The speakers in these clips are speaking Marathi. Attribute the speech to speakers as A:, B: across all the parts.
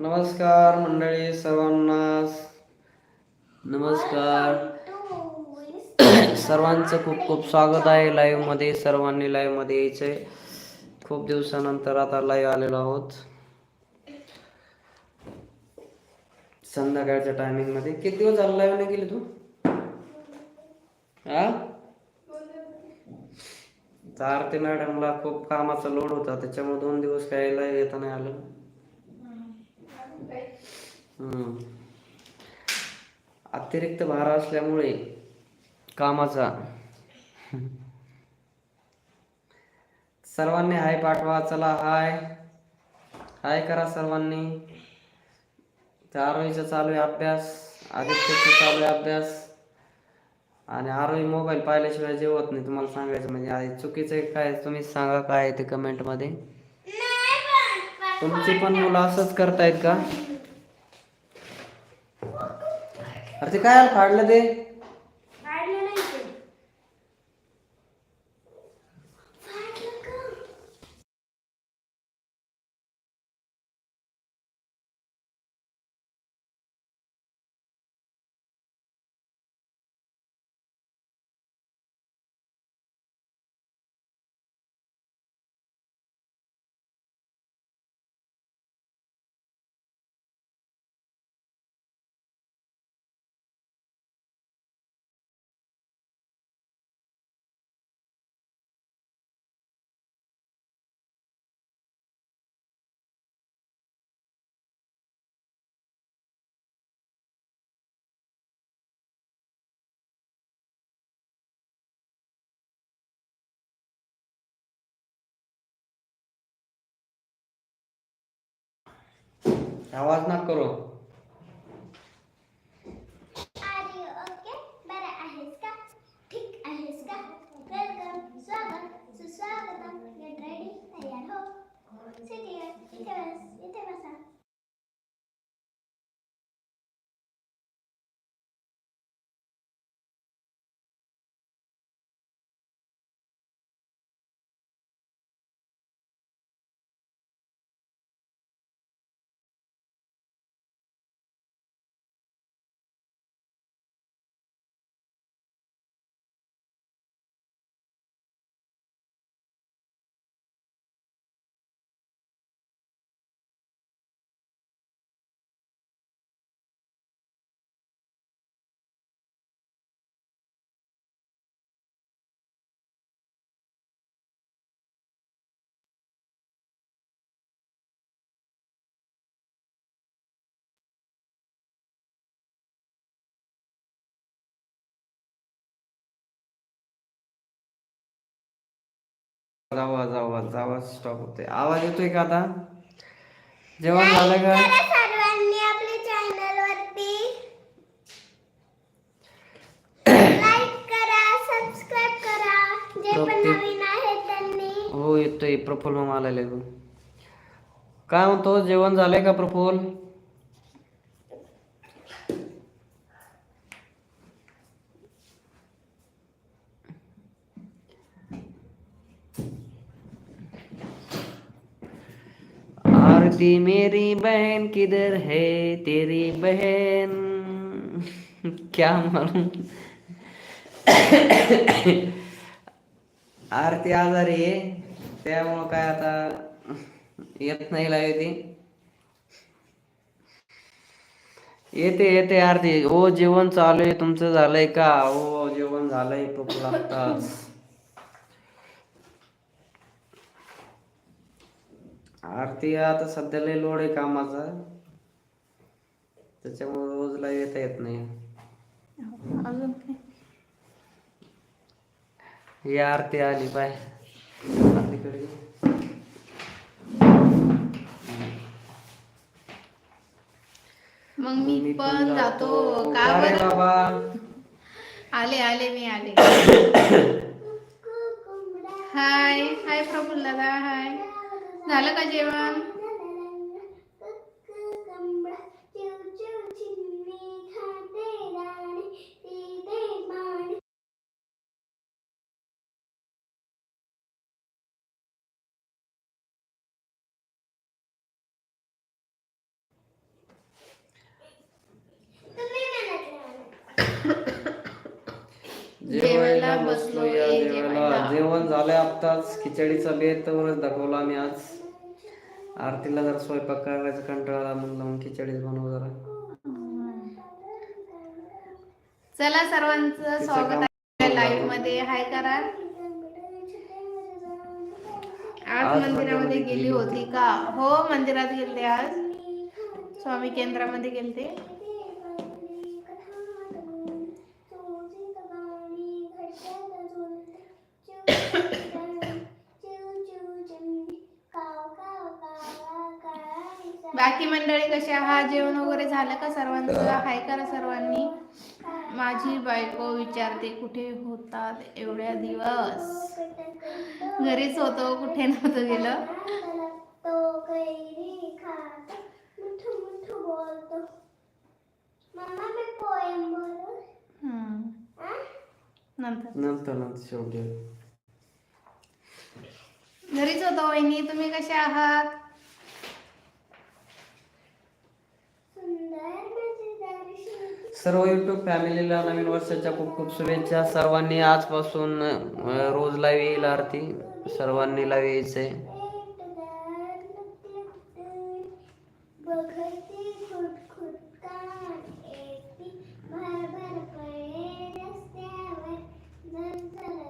A: नमस्कार मंडळी सर्वांना. नमस्कार. सर्वांचं खूप खूप स्वागत आहे लाईव्हमध्ये. सर्वांनी लाईव्हमध्ये यायचंय. खूप दिवसानंतर आता लाईव्ह आलेलो आहोत. संध्याकाळच्या टायमिंगमध्ये. किती दिवस झाला लाईव्ह नाही गेली तू? हा तर आरती मॅडमला खूप कामाचा लोड होता त्याच्यामुळे दोन दिवस काय येता नाही आलं. अतिरिक्त भार असल्यामुळे कामाचा. सर्वांनी हाय पाठवा चला हाय. हाय करा सर्वांनी. चारोईचा चालू आहे अभ्यास. आदित्यचा चालू आहे अभ्यास. आणि आरोही मोबाईल पाहिल्याशिवाय जेवत नाही. तुम्हाला सांगायचं म्हणजे चुकीचं काय? तुम्ही सांगा काय ते कमेंटमध्ये. तुमची पण मुलं असंच करतायत का? अरे ते काय फाडलं ते? आवाज ना करू
B: बरं आहेस का? ठीक आहेस का? स्वागत, सुस्वागतम. Get ready, तयार हो.
A: आवाज आवाज आवाज स्टॉप होते आवाज येतोय का आता? जेवण झालं का?
B: करा सर्वांनी आपल्या चॅनल वरती लाईक करा सबस्क्राईब करा. जे पण
A: प्रत्येक-
B: नवीन आहेत त्यांनी.
A: हो येतोय प्रफुल मामा आलेले. काय म्हणतो जेवण झालंय का प्रफुल आरती मेरी बहन किधर है तेरी बहन? क्या मालूम? आरती आजारी आहे त्यामुळं काय आता येत नाही लाईव्ह ती. येते येते आरती. ओ जेवण चालू आहे. तुमचं झालंय का? हो, जेवण झालंय. प्रफुल आत्ताच आरती आता सध्या लय लोड आहे कामाचा. त्याच्यामुळे रोज लाईव्ह येता येत नाही.
C: अजून
A: ही आरती आली पाय आरतीकडे.
C: मग मी पण जातो. का बरं?
A: बाबा.
C: आले आले मी आले. हाय हाय प्रफुल्ल दादा हाय. झालं का जेवण जेवायला बसलो
A: या
C: ये
A: जेवायला
C: जेवायला
A: जेवण झालंय आत्ताच खिचडीचा बेत वरच दाखवला आम्ही आज. आरतीला जरा स्वयंपाक करायचा कंटाळा मग खिचडीच बनवू जरा.
C: चला सर्वांचं स्वागत आहे लाईव्हमध्ये. हाय करा आज मंदिरामध्ये गेली
A: गेली
C: होती. का? हो मंदिरात गेलते आज. स्वामी केंद्रामध्ये गेलते. बाकी मंडळी कशी आहात? जेवण वगैरे झालं का सर्वांचं? हाय करा सर्वांनी. माझी बायको विचारते कुठे होतात एवढ्या दिवस? घरीच होतो कुठे नव्हतं गेलं.
B: तो कैरी खातो मिठू मिठू बोलतो मम्मा मी पोएम बोलू
C: हम्म.
B: आ?
C: नंतर
A: नंतर शेवटी.
C: घरीच होतो वहिनी. तुम्ही कशा आहात
B: सुंदर मजेदार शिल्पी
A: सर्व युट्यूब फॅमिलीला नवीन वर्षाच्या खूप खूप शुभेच्छा. सर्वांनी आजपासून रोज लाईव्ह येईल आरती. सर्वांनी लाईव्ह यायचंय.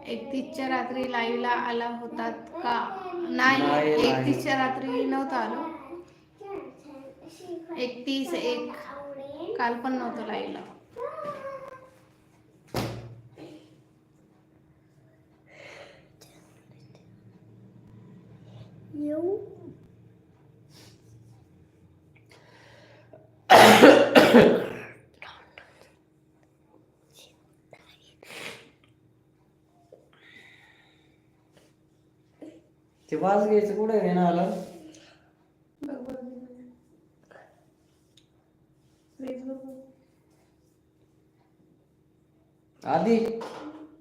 C: एकतीसच्या रात्री लाईव्हला आला होतात का? नाही. एकतीसच्या रात्री नव्हतं आलो. एकतीस एक. काल पण नव्हतं
B: येऊ.
A: ते वाज घ्यायचं कुठे ना आलं आधी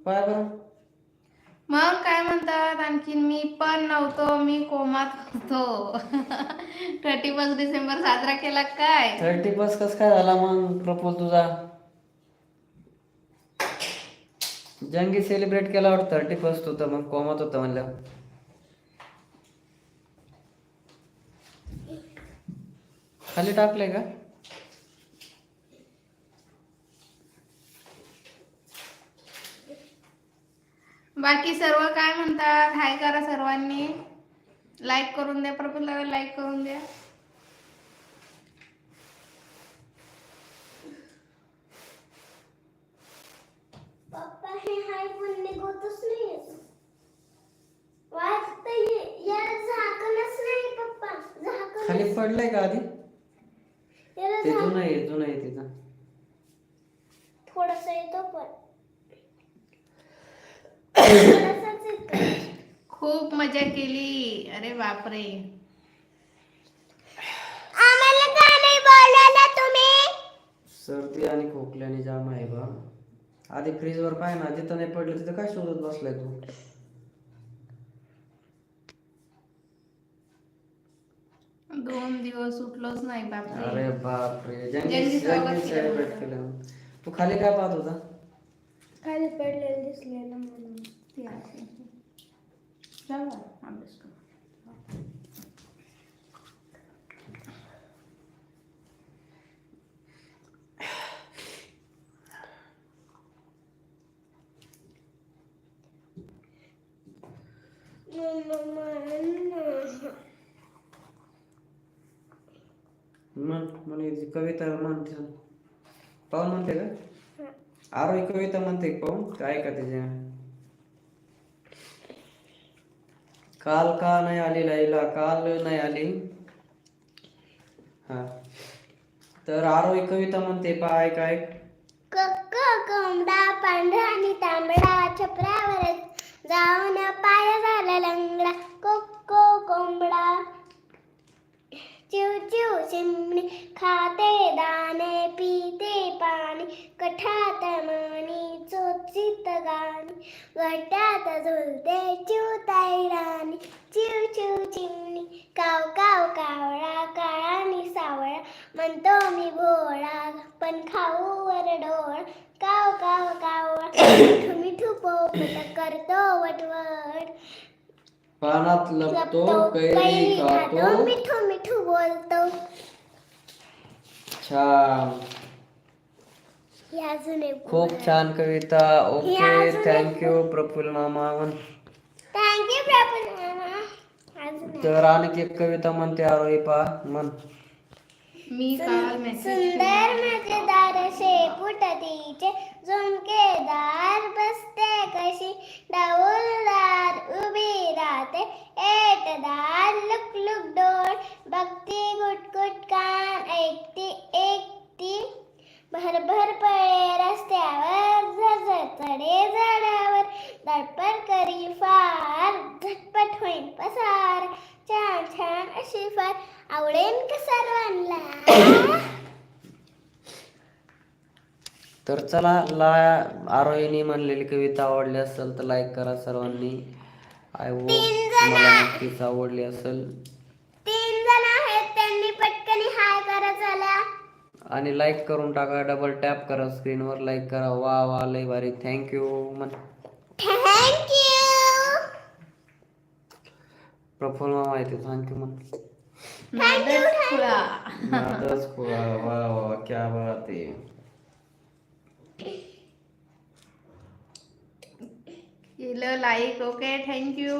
A: पाय बरं
C: मग काय म्हणतात आणखीन मी पण नव्हतो मी कोमात होतो फर्स्ट डिसेंबर साजरा केला काय?
A: थर्टी बस कस काय झाला मग प्रपोज तुझा? जंगी सेलिब्रेट केला वाटतं थर्टी फर्स्ट होतं मग कोमात होतं म्हणलं. खाली टाकले का?
C: बाकी सर्व काय म्हणतात? हाय करा सर्वांनी. लाईक करून द्या प्रफुल्लाला लाईक करून द्या
B: पप्पा हे हाय पण निघतच नाही वाटत याला झाकणच नाही पप्पा झाकण
A: खाली पडलंय का आधी?
B: याला
A: ते
B: झाक
A: जुनं आहे जुनं आहे तिथं
B: थोडासा येतो पण. थोडासाच येतो.
C: खूप मजा केली. अरे बापरे.
B: आम्हाला का नाही बोलवलं तुम्ही?
A: सर्दी आणि खोकल्याने जाम आहे बा. आधी फ्रीज वर पाय ना जिथं नाही पडलं तिथं काय शोधत बसलाय तू?
C: दोन दिवस उठलोच नाही बापरे.
A: अरे बापरे
C: जंगी
A: जंगी
C: स्वागत
A: जंगी
C: केलं.
A: सेलिब्रेट
C: होतं.
A: केलं तू खाली काय पाहत होता?
B: खाली पडलेलं दिसलेलं म्हणून.
C: ती बा, अभ्यास करू.
A: म्हणे ती कविता म्हणते. पाहून म्हणते का? आरोही कविता म्हणते पाहून? काय का त्याच्या काल का नाही आली लाईला? काल नाही आली. हा. तर आरोही कविता म्हणते पाय काय
B: कक्क कोंबडा पांढरा आणि तांबडा छपरावर जाऊन पाय झाला लंगडा कोक्को कोंबडा. चिव चिव चिमणी खाते दाणे पिते पाणी कठात मणी चोचित गाणी. वट्यात झुलते चिवताई राणी. चिव चिव चिमणी काव काव कावळा काळा आणि सावळा. म्हणतो मी भोळा पण खाऊ वर डोळा काव काव कावळा मिठू मिठू कुठं करतो वटवट
A: पानात लपतो कैरी
B: खातो. मिठू मिठू बोलतो.
A: छान. खूप छान कविता. ओके थँक्यू प्रफुल्ल मामा
B: थँक्यू प्रफुल्ल मामा.
A: तर आणखी एक कविता म्हणते आरोही पा म्हण.
C: मी काल मेसेज
B: सुंदर मजेदार शेपूट तिचे झुमकेदार बसते कशी. डौलदार उभी राहते एटदार लुक लुक डोळ. बघती गुटगुट कान ऐकती
A: तर चला ला आरोहीने म्हणलेली कविता आवडली असेल तर लाईक करा सर्वांनी. आय होप मला नक्कीच आवडली असेल.
B: तीन जण आहेत त्यांनी पटकनी हाय करा चला.
A: आणि लाईक करून टाका डबल टॅप करा स्क्रीनवर लाईक करा. वा वा लय भारी. थँक्यू म्हण
B: थँक्यू
A: प्रफुल्ल मामा येते थँक्यू म्हण
C: नादच खुळा.
A: वा वा क्या बात आहे.
C: केलं लाईक ओके थँक्यू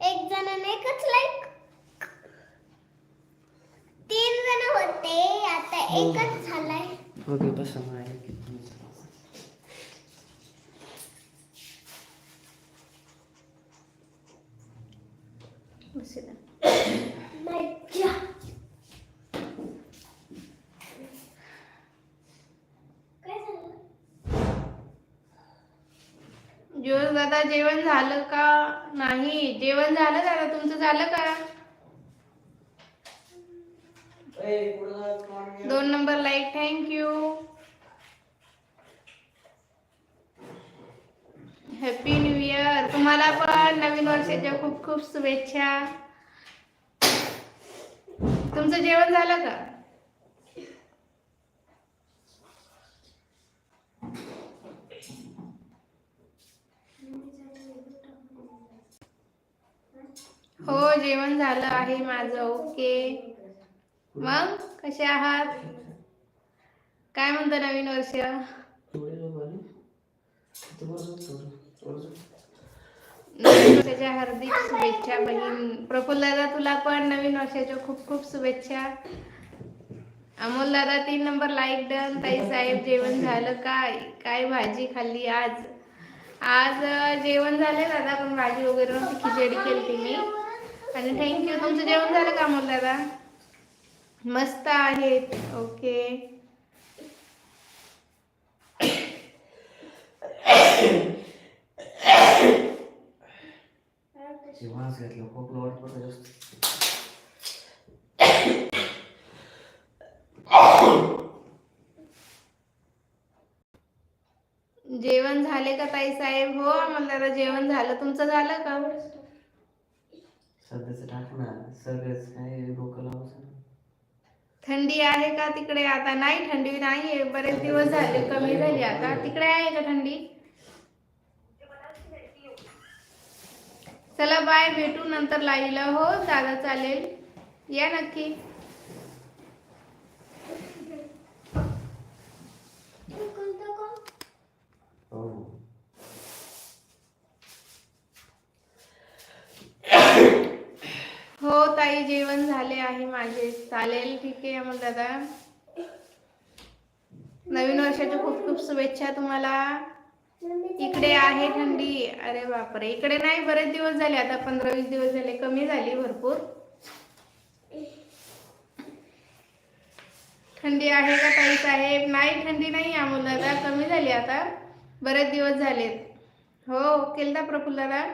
B: एक जणाने एकच लाईक तीन जण होते आता एकच झालाय.
A: ओके कसं आहे
B: मज्जा काय झालं
C: जोस दादा जेवण झालं का? नाही. जेवण झालं दादा. तुमचं झालं का? दोन number like thank you happy new year तुम्हाला पण नवीन वर्षाच्या खूप खूप शुभेच्छा. तुमचं जेवण झालं का? हो जेवण झालं आहे माझं. ओके. मग कसे आहात? काय म्हणतो नवीन वर्ष? नवीन वर्षाच्या हार्दिक शुभेच्छा बहीण. प्रफुल्ल दादा तुला पण नवीन वर्षाच्या खूप खूप शुभेच्छा. अमोल दादा तीन नंबर लाईक डन ताई साहेब जेवण झालं काय काय भाजी खाल्ली आज? आज जेवण झाले दादा पण भाजी वगैरे नव्हती खिचडी केली मी. आणि थँक्यू तुमचं जेवण झालं का अमोल दादा? मस्त आहेत ओके
A: घेतला
C: जेवण झाले का ताई साहेब? हो आम्हाला दादा जेवण झालं. तुमचं झालं का?
A: सध्याचं टाक ना सगळंच काय डोकं लावायचं
C: थंडी आहे का तिकडे? आता नाही थंडी नाही आहे बरेच दिवस झाले कमी झाली आता. तिकडे आहे का थंडी? चला बाय. भेटू नंतर लाईव्हला हो दादा चालेल. या नक्की.
A: हो
C: ताई जेवण झाले आहे माझे. चालेल ठीक आहे अमोल दादा. नवीन वर्षाच्या खूप खूप शुभेच्छा तुम्हाला. इकडे आहे थंडी. अरे बापरे इकडे नाही बरेच दिवस झाले. आता पंधरा वीस दिवस झाले कमी झाली भरपूर. थंडी आहे का ताई साहेब? नाही थंडी नाही अमोल दादा. कमी झाली आता. बरेच दिवस झालेत. हो केलता प्रफुल्ल दादा?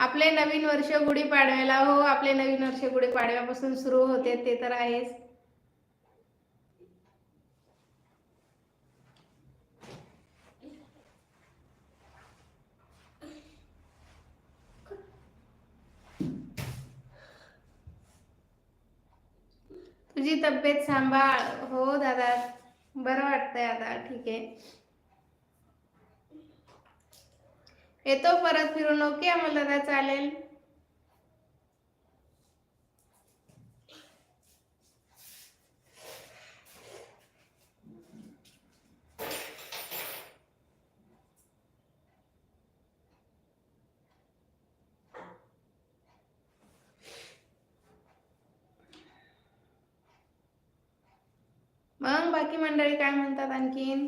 C: आपले नवीन वर्ष गुढीपाडव्याला हो आपले नवीन वर्ष गुढीपाडव्यापासून सुरू होते ते तर आहेच. तुझी तब्येत सांभाळ. हो दादा. बरं वाटतंय आता. ठीक आहे. येतो परत फिरून. ओके आम्हाला दादा चालेल. मग बाकी मंडळी काय म्हणतात आणखीन?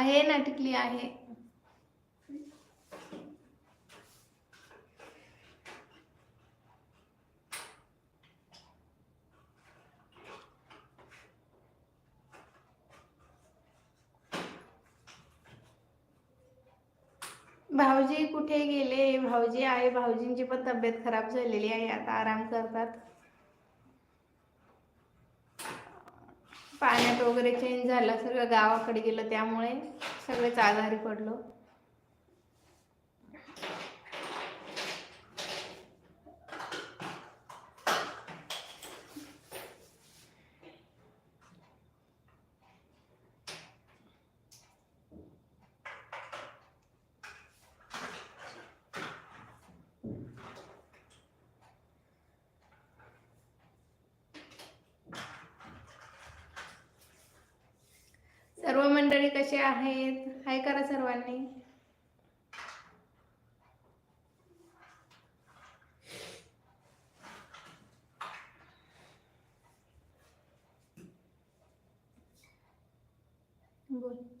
C: आहे ना टिकली आहे. भाऊजी कुठे गेले? भाऊजी आहे भाऊजींची पण तब्येत खराब झालेली आहे आता आराम करतात. पाण्यात वगैरे चेंज झालं सगळं गावाकडे गेलं त्यामुळे सगळेच आजारी पडलो सर्व मंडळी कसे आहेत? हाय करा सर्वांनी. बोल.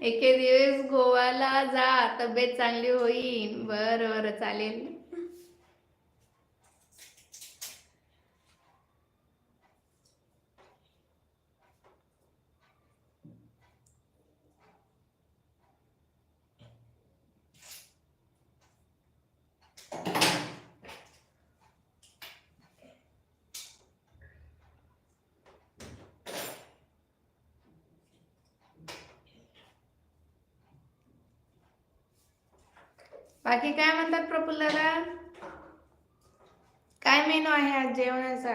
C: एके दिवस गोवाला जा तब्येत चांगली होईल बरं बरं चालेल. बाकी काय म्हणतात प्रफुल्ल दादा काय मेनू आहे आज जेवणाचा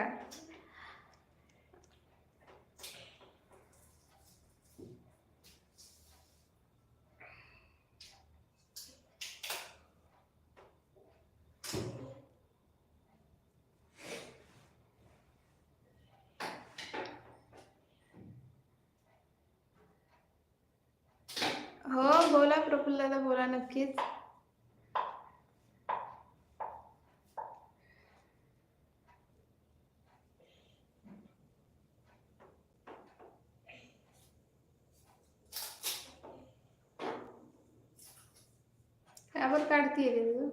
C: हो बोला प्रफुल्ल दादा बोला नक्कीच का काढतीये रे तू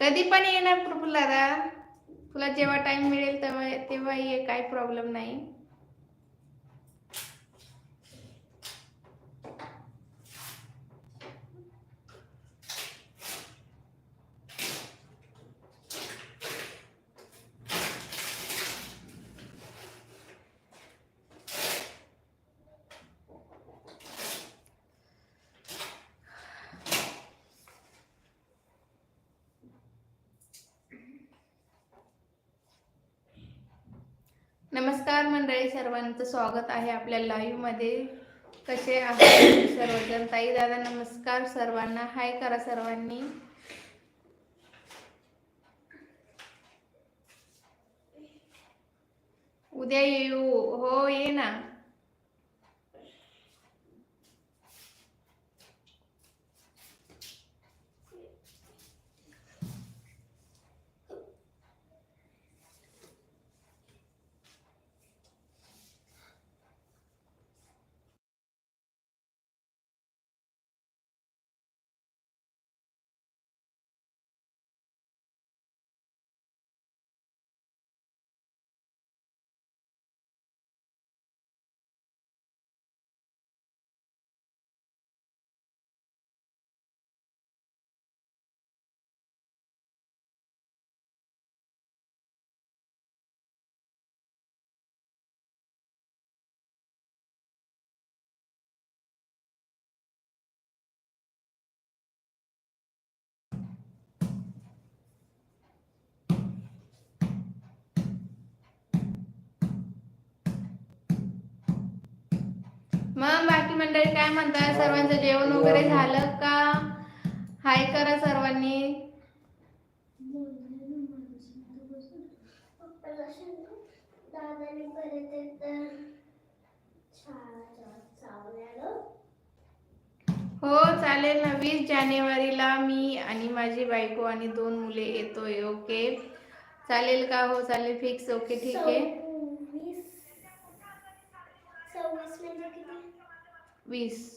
C: कधी पण येणार प्रफुल्ल दादा तुला जेव्हा टाइम मिळेल तेव्हा तेव्हा ये काही प्रॉब्लेम नाही. नमस्कार मंडळी सर्वांचं स्वागत आहे आपल्या लाईव्हमध्ये. कसे आहात सर्वजण? ताई दादा नमस्कार सर्वांना. हाय करा सर्वांनी. उद्या येऊ. हो ये ना. मग बाकी मंडळी काय म्हणताय? सर्वांचं जेवण वगैरे झालं का? हाय करा सर्वांनी. हो चालेल ना. वीस जानेवारीला मी आणि माझी बायको आणि दोन मुले येतोय ओके? चालेल का? हो चालेल. फिक्स ओके ठीक आहे
B: सव्वीस सव्वीस म्हणजे किती
C: वीस.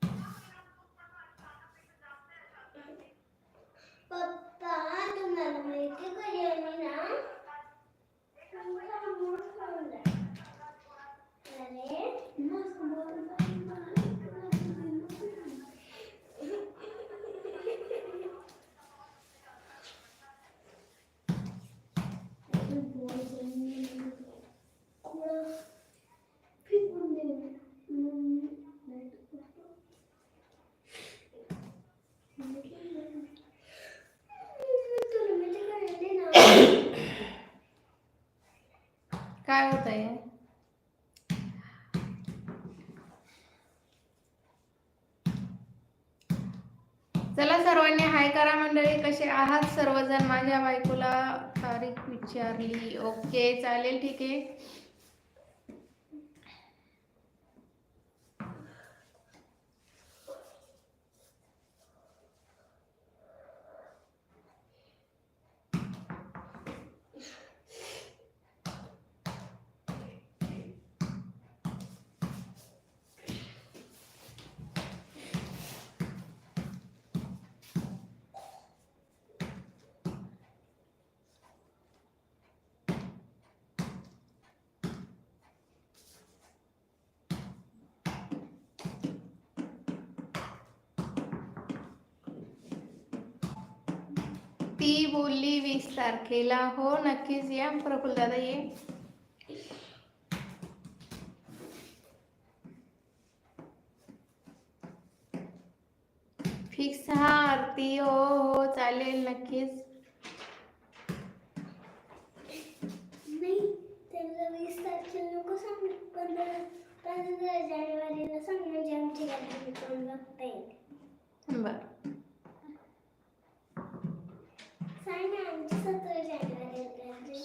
B: Thank तुम्हाला माहिती कधी आली ना अरे तुला माहिती कळली ना
C: काय होत आहे चला सर्वांनी हाय करा मंडळी कसे आहात सर्वजण. माझ्या बायकोला तारीख विचारली. ओके चालेल ठीक आहे. ती बोलली वीस तारखेला. हो नक्कीच या. प्रफुल दादा ये. फिक्स हा आरती. हो हो चालेल नक्कीच
B: नाही त्यांना वीस तारखेला नको सांग पंधरा पंधरा जानेवारीला सांग म्हणजे आमची गाडी पण बघता येईल
C: बर
B: सांग ना आमची सतरा जानेवारीला गाडी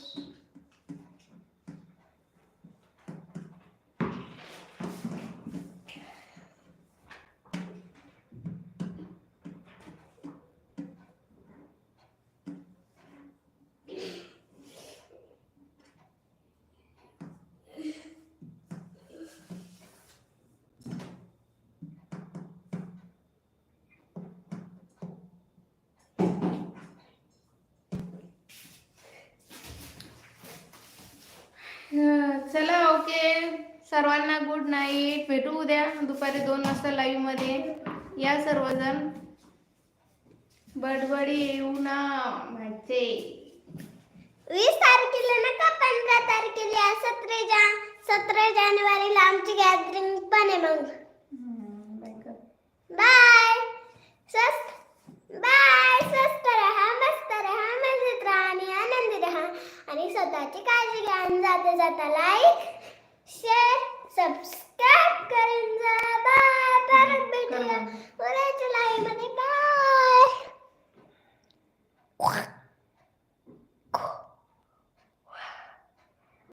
C: अं, चला ओके सर्वांना गुड नाईट भेटू उद्या दुपारी दोन वाजता लाईव्हमध्ये. या सर्वजण. बडबडी येऊ ना माझे
B: वीस तारखेला नका पंधरा तारखेला? सतरा जा सतरा जानेवारीला आमची गॅदरिंग पण आहे मग. बाय स्वस्त बाय स्वस्त रहा मस्त रहा मजेत राहा आणि आनंदी रहा. आणि स्वतःची काळजी घ्या जाता जाता लाईक शेअर सबस्क्राईब करून जा. बाय परत भेटूया. पुढच्या लाईव्हमध्ये बाय